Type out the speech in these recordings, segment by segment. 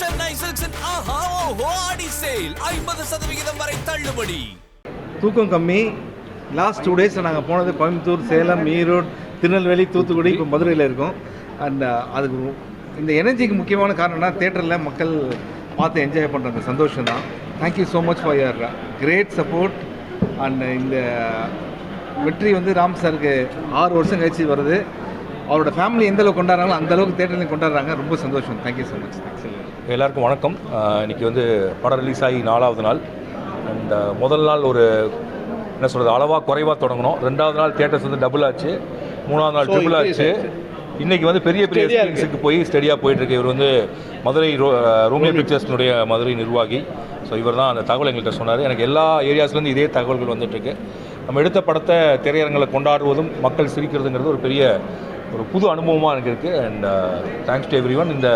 சென்னை சில்க்ஸின் ஆஹா ஓஹோ ஆடி சேல். ஐம்பது சதவிகிதம் வரை தள்ளுபடி. தூக்கம் கம்மி. லாஸ்ட் டூ டேஸ் நாங்கள் போனது கோயம்புத்தூர் சேலம் ஈரோடு திருநெல்வேலி தூத்துக்குடி இப்போ மதுரையில் இருக்கோம். அண்ட் uh, அதுக்கு இந்த எனர்ஜிக்கு முக்கியமான காரணம்னா தேட்டரில் மக்கள் பார்த்து என்ஜாய் பண்ணுற அந்த சந்தோஷம் தான். Thank you so much for your great support and இந்த வெற்றி வந்து ராம் சாருக்கு ஆறு வருஷம் கழிச்சு வருது. அவரோட ஃபேமிலி எந்த அளவுக்கு கொண்டாடுறாங்களோ அந்த அளவுக்கு தேட்டரில் கொண்டாடுறாங்க. ரொம்ப சந்தோஷம். தேங்க்யூ ஸோ மச் தேங்க்ஸ் எல்லாருக்கும் வணக்கம். ஆஹ் இன்னைக்கு வந்து படம் ரிலீஸ் ஆகி நாலாவது நாள். அண்ட் முதல் நாள் ஒரு என்ன சொல்கிறது அளவாக குறைவாக தொடங்கணும். ரெண்டாவது நாள் தியேட்டர்ஸ் வந்து டபுள் ஆச்சு. மூணாவது நாள் ட்ரிபிள் ஆச்சு. இன்னைக்கு வந்து பெரிய பெரிய ஸ்க்ரீன்ஸுக்கு போய் ஸ்டெடியாக போயிட்டு இருக்கு. இவர் வந்து மதுரை ரோ ரோமியோ பிக்சர்ஸ்னுடைய மதுரை நிர்வாகி. ஸோ இவர் தான் அந்த தகவல் எங்கள்கிட்ட சொன்னார். எனக்கு எல்லா ஏரியாஸ்லேருந்து இதே தகவல்கள் வந்துட்டுருக்கு நம்ம எடுத்த படத்தை திரையரங்கில் கொண்டாடுவதும் மக்கள் சிரிக்கிறதுங்கிறது ஒரு பெரிய ஒரு புது அனுபவமாக எனக்கு இருக்குது and thanks to everyone இந்த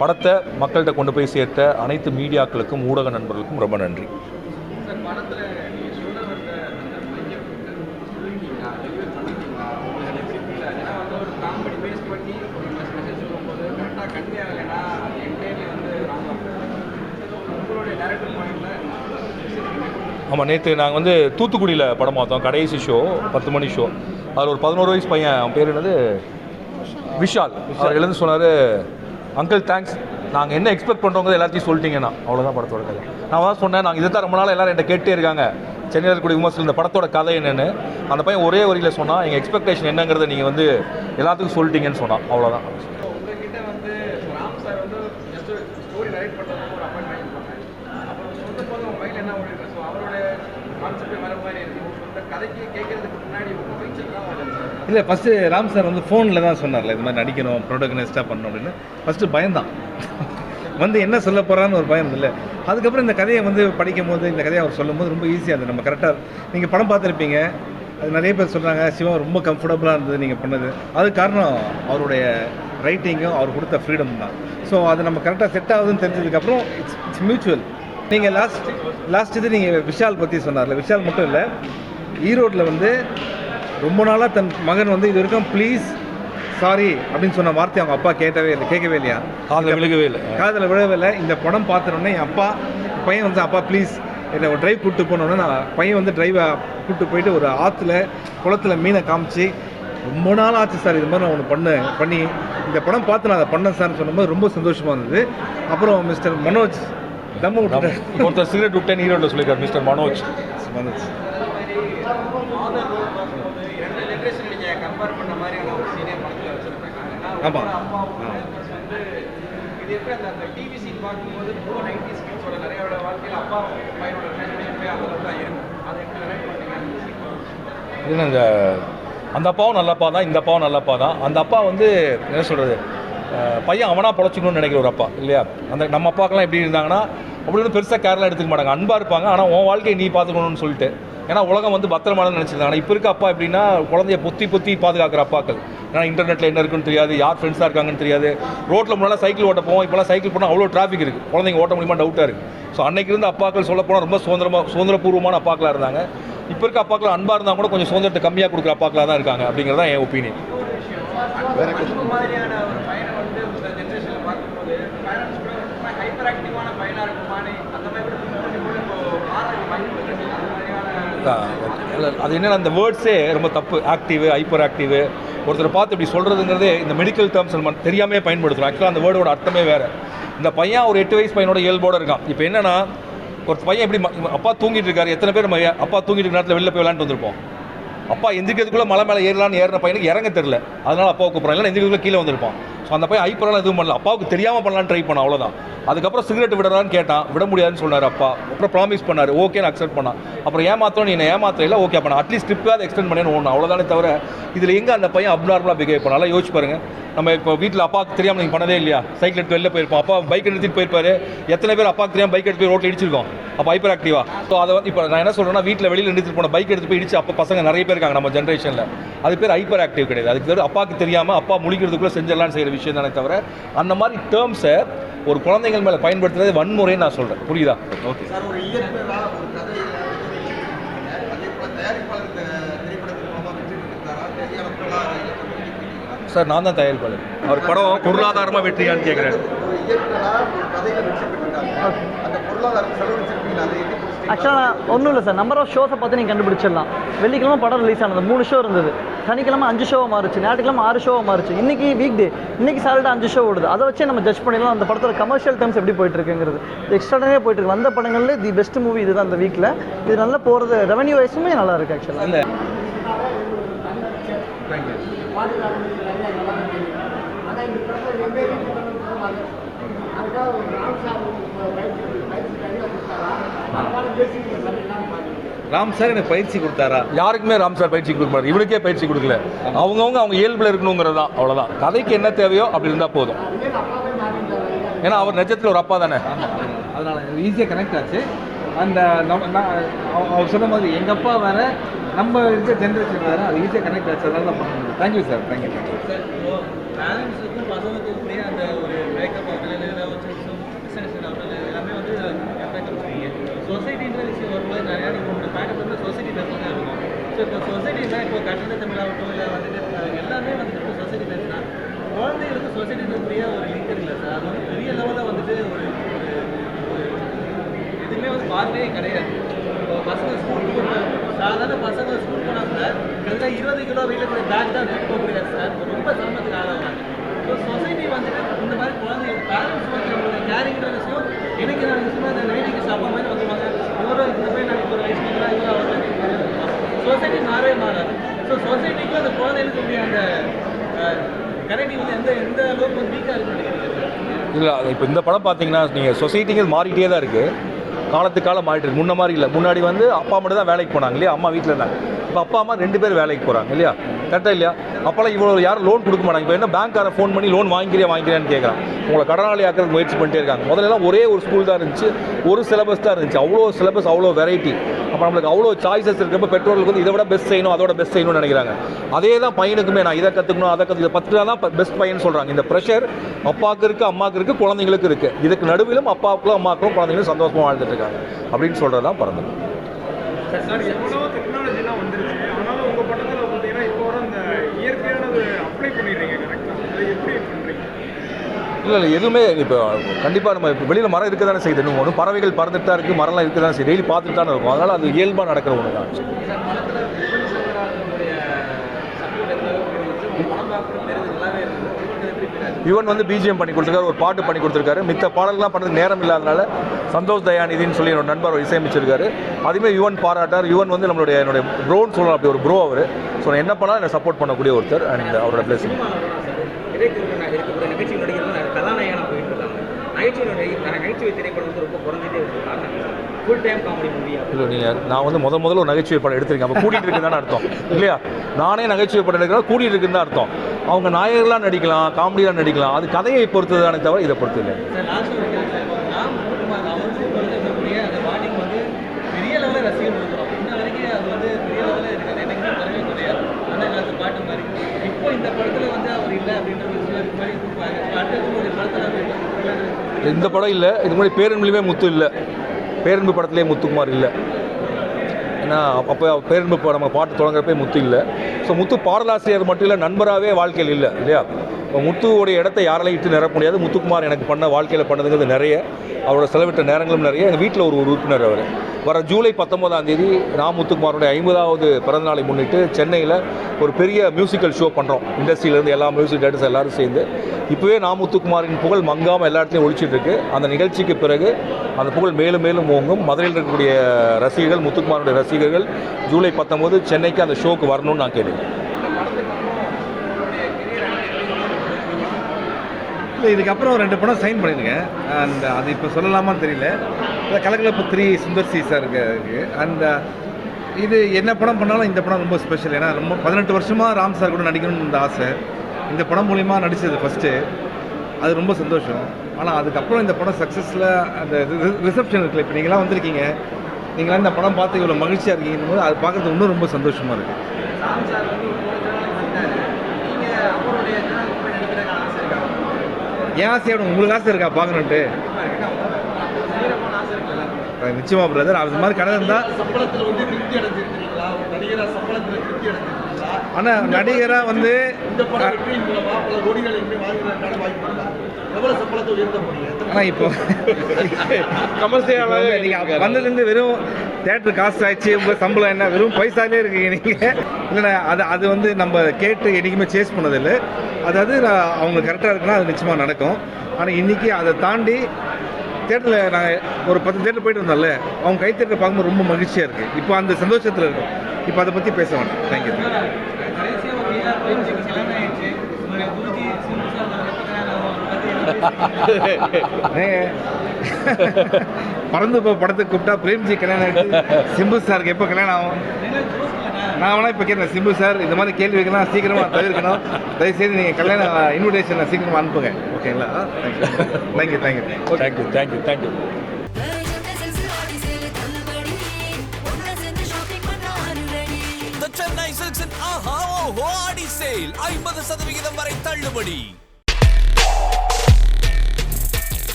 படத்தை மக்கள்கிட்ட கொண்டு போய் சேர்த்த அனைத்து மீடியாக்களுக்கும் ஊடக நண்பர்களுக்கும் ரொம்ப நன்றி. ஆமாம் நேற்று நாங்கள் வந்து தூத்துக்குடியில் படம் பார்த்தோம். கடைசி ஷோ பத்து மணி ஷோ அதில் ஒரு பதினோரு வயசு பையன் அவன் பேர் என்னது? விஷால். அவர் எழுந்து சொன்னார் அங்கிள் தேங்க்ஸ் நாங்கள் என்ன எக்ஸ்பெக்ட் பண்ணுறோங்க எல்லாத்தையும் சொல்லிட்டீங்கண்ணா அவ்வளோதான் படத்தோட கதை. நான் தான் சொன்னேன் நாங்கள் இதை தான் ரொம்ப நாள் எல்லாரும் என்கிட்ட கேட்டே இருக்காங்க. சென்னையில் இருக்கக்கூடிய விமர்சனம் இந்த படத்தோட கதை என்னன்னு. அந்த பையன் ஒரே வரியில் சொன்னான் எங்கள் எக்ஸ்பெக்டேஷன் என்னங்கிறத நீங்கள் வந்து எல்லாத்துக்கும் சொல்லிட்டீங்கன்னு சொன்னான். அவ்வளோதான் உங்ககிட்ட வந்து ராம் சார் வந்து ஜஸ்ட் ஸ்டோரி ரைட் பண்ணுறதுக்கு ஒரு அப்பாயின்மெண்ட் கொடுப்பாங்க அப்புறம் சொல்லும் போது உங்கள் மைண்டில் என்ன ஓடிருக்கு ஸோ அவரோட கான்செப்ட் வேறு மாதிரி இருக்கு இந்த கதைக்கு கேட்கறதுக்கு முன்னாடி உங்கள் மைண்ட் தான் வருது சார் இல்லை ஃபஸ்ட்டு ராம் சார் வந்து ஃபோனில் தான் சொன்னார்ல இது மாதிரி நடிக்கணும் ப்ரொடக்ஷனிஸ்டாக பண்ணணும் அப்படின்னு. ஃபஸ்ட்டு பயந்தான் வந்து என்ன சொல்ல போகிறான்னு ஒரு பயம் இல்லை. அதுக்கப்புறம் இந்த கதையை வந்து படிக்கும் போது இந்த கதையை அவர் சொல்லும் போது ரொம்ப ஈஸியாக இருந்தது. நம்ம கரெக்டாக நீங்கள் படம் பார்த்துருப்பீங்க. அது நிறைய பேர் சொல்கிறாங்க சிவா ரொம்ப கம்ஃபர்டபுளாக இருந்தது நீங்கள் பண்ணது. அது காரணம் அவருடைய ரைட்டிங்கும் அவர் கொடுத்த ஃப்ரீடம் தான். ஸோ அது நம்ம கரெக்டாக செட் ஆகுதுன்னு தெரிஞ்சதுக்கப்புறம் இட்ஸ் இட்ஸ் மியூச்சுவல் நீங்கள் லாஸ்ட் லாஸ்ட் இது நீங்கள் விஷால் பற்றி சொன்னார்ல. விஷால் மட்டும் இல்லை ஈரோட்டில் வந்து ரொம்ப நாளாக தன் மகன் வந்து இது வரைக்கும் ப்ளீஸ் சாரி அப்படின்னு சொன்ன வார்த்தை அவங்க அப்பா கேட்டவே இல்லை கேட்கவே இல்லையா? காதில் விழுகவே இல்லை. காதில் விழவே இல்லை இந்த படம் பார்த்துட்டோன்னே என் அப்பா பையன் வந்து அப்பா ப்ளீஸ் என்னை ஒரு டிரைவ் கூப்பிட்டு போனோன்னே நான் பையன் வந்து டிரைவை கூப்பிட்டு போயிட்டு ஒரு ஆற்றுல குளத்துல மீனை காமிச்சு ரொம்ப நாள் ஆச்சு சார் இது மாதிரி நான் ஒன்று பண்ணேன் பண்ணி இந்த படம் பார்த்து நான் அதை பண்ணேன் சார்னு சொன்னபோது ரொம்ப சந்தோஷமாக இருந்தது. அப்புறம் மிஸ்டர் மனோஜ் தம்மு ஒருத்தர் சிகரெட் விட்டேன் ஈரோட்டில் சொல்லியிருக்காரு mister Manoj. Manoj father role பார்க்கும்போது ரெண்டு ஜென்ரேஷன் நீங்கள் கம்பேர் பண்ண மாதிரியான ஒரு சீனே படத்தில் வச்சுருக்காங்க ஏன்னா ஆமா. ஒவ்வொரு அப்பாவும் ஆ. plus வந்து இது எப்படி அந்த அந்த டிவி சீன் பார்க்கும்போது இப்போ நைன்டி ஸ்கிட்ஸோட நிறையோட வாழ்க்கையில் அப்பா பையனோட ரிலேஷன்ஷிப்பே அந்த அளவுக்கு தான் இருக்கும் அதை எப்படி ரிலேட் பண்ணீங்க? ஏன்னா இந்த அந்த அப்பாவும் நல்ல அப்பா தான் இந்த அப்பாவும் நல்ல அப்பா தான். அந்த அப்பா வந்து என்ன சொல்கிறது பையன் அவனா பொழைச்சிக்கணும்னு நினைக்கிற ஒரு அப்பா இல்லையா? அந்த நம்ம அப்பாக்கெல்லாம் எப்படி இருந்தாங்கன்னா அப்படி ஒன்றும் பெருசாக கேர்லாம் எடுத்துக்க மாட்டாங்க. அன்பாக இருப்பாங்க ஆனால் உன் வாழ்க்கையை நீ பார்த்துக்கணும்னு சொல்லிட்டு. ஏன்னா உலகம் வந்து பத்திரமானு நினச்சிருந்தாங்க. ஆனால் இப்போ இருக்க அப்பா எப்படின்னா குழந்தைய பொத்தி பொத்தி பாதுகாக்கிற அப்பாக்கள். ஏன்னா இன்டர்நெட்டில் என்ன இருக்குன்னு தெரியாது யார் ஃப்ரெண்ட்ஸாக இருக்காங்கன்னு தெரியாது. ரோட்டில் முன்னாடி சைக்கிள் ஓட்ட போவோம் இப்போலாம் சைக்கிள் போனால் அவ்வளோ டிராஃபிக் இருக்குது குழந்தைங்க ஓட்ட முடியுமா டவுட்டாக இருக்குது ஸோ அன்னைக்கு இருந்த அப்பாக்கள் சொல்ல போனால் ரொம்ப சுதந்திரமாக சுதந்திரபூர்வமான அப்பாக்களாக இருந்தாங்க. இப்போ இருக்க அப்பாக்கள் அன்பாக இருந்தால் கூட கொஞ்சம் சுதந்திரத்தை கம்மியாக கொடுக்குற அப்பாக்களாக தான் இருக்காங்க அப்படிங்கிறது தான் என் ஒப்பீனியன் மாதிரியான ஒரு பையனை வந்து இந்த ஜென்ரேஷனில் பார்க்கும்போது பேரண்ட்ஸ் கூட ரொம்ப ஹைப்பர் ஆக்டிவான பையனாக இருக்குமானே அந்த மாதிரி கூட think பண்ணி கூட இப்போ மாற வாய்ப்பு இருக்கு அந்த மாதிரியான இல்ல, அது என்னென்ன அந்த வேர்ட்ஸே ரொம்ப தப்பு. ஆக்டிவ் ஹைப்பர் ஆக்டிவ் ஒருத்தர் பார்த்து இப்படி சொல்கிறதுங்கிறதே இந்த மெடிக்கல் டேர்ம்ஸ் நம்ம தெரியாமே பயன்படுத்துகிறோம் ஆக்சுவலாக அந்த வேர்டோட அர்த்தமே வேறு. இந்த பையன் ஒரு எட்டு வயசு பையனோட இயல்போடு இருக்கான். இப்போ என்னென்னா ஒரு பையன் எப்படி ம- அப்பா தூங்கிட்டு இருக்காரு. எத்தனை பேர் நம்ம அப்பா தூங்கிட்டு இருக்க நேரத்தில் வெளில போய் விளாண்டு வந்திருப்போம்? அப்பா எந்திரிக்கிறதுக்குள்ளே மலை மேலே ஏறலான்னு ஏறின பையனுக்கு இறங்க தெரில அதனால் அப்பா கூப்பிட்றாங்க இல்லைன்னா எந்திரிக்கிறதுக்குள்ளே கீழே வந்திருப்பான். ஸோ அந்த பையன் ஐப்பரெல்லாம் எதுவும் பண்ணல. அப்பாவுக்கு தெரியாமல் பண்ணலான்னு ட்ரை பண்ணான் அவ்வளோதான் அதுக்கப்புறம் சிகரெட் விடறான்னு கேட்டான். விட முடியாதுன்னு சொன்னார் அப்பா. அப்புறம் ப்ராமிஸ் பண்ணார். ஓகேன்னு அக்செப்ட் பண்ணான். அப்புறம் ஏமாத்தோம் நீ என்ன ஏமாத்த ஓகே பண்ண அட்லீஸ்ட் ட்ரிப்பாவது எக்ஸ்டெண்ட் பண்ணேன்னு ஒன்று அவ்வளோதானே தவிர இதில் எங்கே அந்த பையன் அப்நார்மலாக பிஹேவ் பண்ணாலும் யோசிச்சு பாருங்க. நம்ம இப்போ வீட்டில் அப்பாவுக்கு தெரியாமல் நீங்கள் பண்ணதே இல்லையா? சைக்கிள் எடுத்து வெளில போயிருப்போம். அப்பா பைக் எடுத்துகிட்டு போயிருப்பாரு. எத்தனை பேர் அப்பாவுக்கு தெரியாமல் பைக் எடுத்து போய் ரோட்டில் இடிச்சிருக்கோம். அப்போ ஹைப்பர் ஆக்டிவா ஸோ அதை வந்து இப்போ நான் என்ன சொல்கிறேன்னா வீட்டில் வெளியில் எடுத்துட்டு போன பைக் எடுத்து போய் இடிச்சு அப்போ பசங்க நிறைய பேர் இருக்காங்க நம்ம ஜென்ரேஷனில் அது பேர் ஹைப்பர் ஆக்டிவ் கிடையாது. அதுக்கு அப்பாவுக்கு தெரியாமல் அப்பா முழிக்கிறதுக்குள்ளே செஞ்சிடலாம்னு செய்கிற விஷயம் தானே தவிர அந்த மாதிரி டேர்ம்ஸை ஒரு குழந்தைகள் மேலே பயன்படுத்துறது வன்முறைன்னு நான் சொல்கிறேன் புரியுதா? ஓகே தயாரிப்பாளர் திரைப்படத்தின் மூலமாக வெற்றி சார் நான் தான் தயாரிப்பாளர். அவர் படம் பொருளாதாரமாக வெற்றியான்னு கேட்குறேன்? ஆக்சுவலாக ஒன்றும் இல்லை சார். நம்பர் ஆஃப் ஷோஸை பார்த்து நீங்கள் கண்டுபிடிச்சிடலாம். வெள்ளிக்கிழமை படம் ரிலீஸ் ஆனது. மூணு ஷோ இருந்தது. சனிக்கிழமை அஞ்சு ஷோவாக மாறுச்சு. ஞாயிற்றுக்கிழமை ஆறு ஷோவாக மாறுச்சு. இன்னைக்கு வீக் டே இன்னைக்கு சாட்டர்டே அஞ்சு ஷோ ஓடுது. அதை வச்சே நம்ம ஜட்ஜ் பண்ணிடலாம். அந்த படத்தோட கமர்ஷியல் டேர்ம்ஸ் எப்படி போயிட்டு இருக்குங்கிறது எக்ஸ்ட்ராடனே போயிட்டு இருக்கு வந்த படங்களில் தி பெஸ்ட் மூவி இதுதான் அந்த வீக்கில் இது நல்லா போகிறது ரெவன்யூ வைஸுமே நல்லா இருக்கு ஆக்சுவலாக இல்லை ராம் சார் எனக்கு பயிற்சி கொடுத்தாரா? யாருக்குமே ராம் சார் பயிற்சி கொடுக்க மாட்டார். இவனுக்கே பயிற்சி கொடுக்கல. அவங்கவுங்க அவங்க இயல்பில் இருக்கணுங்கிறது தான். அவ்வளோதான் கதைக்கு என்ன தேவையோ அப்படி இருந்தால் போதும். ஏன்னா அவர் நிஜத்தில் ஒரு அப்பா தானே. அதனால் ஈஸியாக கனெக்ட் ஆச்சு. அந்த நம்ம அவர் சொன்ன மாதிரி எங்கள் அப்பா வேற நம்ம இருக்க ஜென்ரேஷன் வேற. அது ஈஸியாக கனெக்ட் ஆச்சு. அதனால தான் பண்ண முடியும் thank you sir thank you thank you பேரண்ட்ஸுக்கும் பசங்களுக்கும் அந்த ஒரு பிரேக்கப் ஆகட்டும் இல்லை ஏதாவது பிஸ்னஸ் ஆகட்டும் எல்லாமே வந்து எஃபெக்ட் பண்ணுவீங்க சொசைட்டின்ற விஷயம் வரும்போது நிறையா நீங்கள் உங்களோட பேக்கப் வந்து சொசைட்டி பேசுறது தான் இருக்கும். ஸோ இப்போ சொசைட்டினா இப்போ கட்டண தமிழாகட்டும் இல்லை வந்துட்டு எல்லாமே வந்துட்டு இப்போ சொசைட்டி தான். குழந்தைகளுக்கு சொசைட்டிக்குரிய ஒரு லிங்க் இருக்குல்ல சார். அது வந்து பெரிய லெவலில் வந்துட்டு ஒரு ஒரு- எதுவுமே வந்து பார்க்கவே கிடையாது. இப்போ பசங்க ஸ்கூலுக்கு சாதாரண பசங்க ஸ்கூல் போனால் கூட கிட்டத்தட்ட இருபது கிலோ வெயிட் கூட பேக் தான் தூக்கி போக முடியாது சார். ரொம்ப சிரமத்துக்கு ஆளாகிறாங்க சொசைட்டி வந்துட்டு இந்த மாதிரி பேரண்ட்ஸ் வந்து நம்மளோட கேரிங்கிற விஷயம் எனக்கு நான் இந்த நைட்டுக்கு சாப்பிட மாதிரி வந்துருவாங்க இந்த நான் இப்போ வயசு சொசைட்டி மாறவே மாறாது. ஸோ சொசைட்டிக்கும் அந்த குழந்தைகளுக்கு உடைய அந்த கனெக்டிவ் வந்து எந்த எந்த அளவுக்கு வந்து வீக்காக இருக்கு இல்லை இப்போ இந்த படம் பார்த்தீங்கன்னா நீங்கள் சொசைட்டிங்கிறது மாறிட்டே தான் இருக்குது காலத்துக்கு காலம் மாறிட்டு இருக்கு. முன்ன மாதிரி இல்லை. முன்னாடி வந்து அப்பா மட்டும் தான் வேலைக்கு போனாங்க இல்லையா? அம்மா வீட்டில் இருந்தாங்க. இப்போ அப்பா அம்மா ரெண்டு பேர் வேலைக்கு போகிறாங்க இல்லையா? கரெக்டாக இல்லையா அப்போல்லாம் இவ்வளோ யாரும் லோன் கொடுக்க மாட்டாங்க இப்போ என்ன பேங்க்கார ஃபோன் பண்ணி லோன் வாங்கிக்கிறே வாங்கிக்கிறேன்னு கேட்குறான் உங்களை கடனாளி ஆக்கிறதுக்கு முயற்சி பண்ணிட்டே இருக்காங்க முதல்லலாம் ஒரே ஒரு ஸ்கூல் தான் இருந்துச்சு ஒரு சிலபஸ் தான் இருந்துச்சு அவ்வளோ சிலபஸ் அவ்வளோ வெரைட்டி அப்போ நம்மளுக்கு அவ்வளோ சாய்ஸஸ் இருக்கப்போ பெற்றோர்களுக்கு வந்து இதை விட பெஸ்ட் செய்யணும் அதோட பெஸ்ட் செய்யணும்னு நினைக்கிறாங்க அதே தான் பையனுக்குமே நான் இதை கற்றுக்கணும் அதை கற்று பத்து தான் பெஸ்ட் பையன் சொல்கிறாங்க இந்த ப்ரெஷர் அப்பாவுக்கு இருக்குது அம்மாவுக்கு இருக்குது குழந்தைங்களுக்கு இருக்குது இதுக்கு நடுவிலும் அப்பாவுக்கும் அம்மாவுக்கும் குழந்தைங்களும் சந்தோஷமாக வாழ்ந்துட்டு இருக்காங்க அப்படின்னு சொல்கிறது தான் பிறந்தது சார் எவ்வளோ டெக்னாலஜிலாம் வந்துருச்சு ஆனாலும் உங்கள் படத்தில் பார்த்தீங்கன்னா இப்போ வர அந்த இயற்கையானது அப்ளை பண்ணிடுறீங்க கரெக்டாக அதை எப்படி பண்ணுறீங்க இல்லை இல்லை எதுவுமே இப்போ கண்டிப்பாக நம்ம இப்போ வெளியில் மரம் இருக்க தானே செய்யுது இன்னும். ஒன்று பறவைகள் பறந்துட்டு தான் இருக்குது மரம்லாம் இருக்க தானே செய்யுது. டெய்லி பார்த்துட்டு தானே இருக்கும். அதனால் அது இயல்பாக நடக்கிற ஒன்று தான். யுவன் வந்து பிஜிஎம் பண்ணி கொடுத்துருக்காரு ஒரு பாட்டு பண்ணி கொடுத்துருக்காரு. மித்த பாடல்லாம் பண்ணுறது நேரம் இல்லாதனால சந்தோஷ் தயாநிதினு சொல்லி என்னோட நண்பர் இசையமைச்சிருக்காரு. அதுவுமே யுவன் பாராட்டார். யுவன் வந்து நம்மளுடைய என்னுடைய ப்ரோன்னு சொல்லலாம் அப்படி ஒரு ப்ரோ அவர். ஸோ நான் என்ன பண்ணாலும் என்னை சப்போர்ட் பண்ணக்கூடிய ஒருத்தர் அண்ட் அவரோட பிளேஸ் இடைத்திருக்க இருக்கக்கூடிய நகைச்சுவை நடிகர்கள் கதாநாயகனாக போயிட்டு இருக்காங்க நகைச்சுவை நகைச்சுவை திரைப்படம் வந்து ரொம்ப குறைஞ்சிட்டே இருக்கு. ஃபுல் டைம் காமெடி மூவி இல்லை நீங்கள் நான் வந்து முத முதல்ல ஒரு நகைச்சுவை படம் எடுத்திருக்கேன். அப்போ கூட்டிகிட்டு இருக்குன்னு அர்த்தம். இல்லையா? நானே நகைச்சுவை படம் எடுக்கிறேன் கூட்டிகிட்டு இருக்குன்னு தான் அர்த்தம். அவங்க நாயகர்களாக நடிக்கலாம் காமெடியாக நடிக்கலாம். அது கதையை பொறுத்து தானே தவிர இதை பொறுத்து இல்லை சார் லாஸ்ட் ஒரு கேள்வி சார் நாம் குமார் அவருக்கு இருக்கக்கூடிய அந்த பாடிங் வந்து பெரிய லெவலில் ரசிகர் இருக்கிறோம் இன்ன வரைக்கும் அது வந்து பெரிய லெவலில் இருக்காது என்னைக்குமே குறைவே கிடையாது அந்த காலத்து பாட்டு மாதிரி இப்போ இந்த படத்தில் வந்து அவர் இல்லை அப்படின்ற ஒரு விஷயம் இது மாதிரி கொடுப்பாங்க அடுத்த ஒரு படத்தில் இந்த படம் இல்லை. இது மாதிரி பேரன்புலையுமே முத்து இல்லை. பேரன்பு படத்துலேயே முத்துக்குமார் இல்லை. ஏன்னா அப்போ பேரன்பு படம் நம்ம பாட்டு தொடங்குறப்பே முத்து இல்லை. ஸோ முத்து பாடலாசிரியர் மட்டும் இல்லை நண்பராகவே வாழ்க்கையில் இல்லை இல்லையா? முத்துவோடைய இடத்த யாராலையும் இட்டு நிரப்ப முடியாது. முத்துக்குமார் எனக்கு பண்ண வாழ்க்கையில் பண்ணதுங்கிறது நிறைய. அவரோட செலவிட்ட நேரங்களும் நிறைய. எங்கள் வீட்டில் ஒரு ஒரு உறுப்பினர் அவர். வர ஜூலை பத்தொன்பதாம் தேதி நான் முத்துக்குமாரோடைய ஐம்பதாவது பிறந்தநாளை முன்னிட்டு சென்னையில் ஒரு பெரிய மியூசிக்கல் ஷோ பண்ணுறோம் இண்டஸ்ட்ரியிலேருந்து எல்லா மியூசிக் டேரக்டர்ஸ் எல்லாரும் சேர்ந்து. இப்போவே நான் முத்துக்குமாரின் புகழ் மங்காமல் எல்லா இடத்துலையும் ஒழிச்சிட்டு இருக்கு. அந்த நிகழ்ச்சிக்கு பிறகு அந்த புகழ் மேலும் மேலும் ஓங்கும். மதுரையில் இருக்கக்கூடிய ரசிகர்கள் முத்துக்குமாருடைய ரசிகர்கள் ஜூலை பத்தொம்போது சென்னைக்கு அந்த ஷோக்கு வரணும்னு நான் கேட்டுக்கேன் இல்லை இதுக்கப்புறம் ரெண்டு படம் சைன் பண்ணியிருக்கேன். அண்ட் uh, அது இப்போ சொல்லலாமான்னு தெரியல. இந்த Kalakalappu three Sundar C sir இருக்கு அண்ட் uh, இது என்ன படம் பண்ணாலும் இந்த படம் ரொம்ப ஸ்பெஷல் ஏன்னா ரொம்ப பதினெட்டு வருஷமாக ராம் சார் கூட நடிக்கணும்னு இந்த ஆசை. இந்த படம் மூலிமா நடித்தது ஃபஸ்ட்டு அது ரொம்ப சந்தோஷம். ஆனால் அதுக்கப்புறம் இந்த படம் சக்ஸஸில் அந்த ரிசப்ஷன் இருக்குல்ல இப்போ நீங்களாம் வந்திருக்கீங்க. நீங்களாம் இந்த படம் பார்த்து இவ்வளோ மகிழ்ச்சியாக இருக்கீங்கன்னு போது அது பார்க்குறது இன்னும் ரொம்ப சந்தோஷமாக இருக்குது ராம் சார் வந்து ஒரு ஜேர்னல் வந்தாரு நீங்க அவருடைய ஜேர்னல் போய் நடிக்கிறதுக்கான ஆசை இருக்கா ஏன் ஆசையோட உங்களுக்கு ஆசை இருக்கா? பார்க்கணுன்ட்டு நிச்சயமா பிரதர் அது மாதிரி கடை இருந்தால் ஆனால் நடிகராக வந்து ஆனால் இப்போ கமர்ஷியலாகவே நீங்கள் வந்ததுலேருந்து வெறும் தேட்டர் காசு ஆயிடுச்சு உங்கள் சம்பளம் என்ன? வெறும் பைசாலே இருக்கீங்க நீங்கள் இல்லைண்ணா அது அது வந்து நம்ம கேட்டு என்றைக்குமே சேஸ் பண்ணதில்லை. அதாவது நான் அவங்க கரெக்டாக இருக்குன்னா அது நிச்சயமாக நடக்கும். ஆனால் இன்றைக்கி அதை தாண்டி தேட்டரில் நாங்கள் ஒரு பத்து தேட்டர் போயிட்டு வந்தோம்ல அவங்க கை தேட்டரை பார்க்கும்போது ரொம்ப மகிழ்ச்சியாக இருக்குது இப்போ அந்த சந்தோஷத்தில் இருக்கும். இப்போ அதை பற்றி பேச வேண்டாம் தேங்க்யூ பறந்து போ படத்துக்கு கூப்பிட்டா பிரேம்ஜி கல்யாணம் சிம்பு சாருக்கு எப்போ கல்யாணம் ஆகும்? நான் வேணா இப்போ கேட்குறேன் சிம்பு சார் இந்த மாதிரி கேள்விகள்லாம் சீக்கிரமாக தவிர்க்கணும். தயவுசெய்து நீங்கள் கல்யாண இன்விடேஷனை சீக்கிரமாக அனுப்புங்க. ஓகேங்களா thank you thank you thank you thank you thank you Chennai சில்க்ஸின் ஆஹா ஓஹோ ஆடி சேல் ஐம்பது சதவிகிதம் வரை தள்ளுபடி.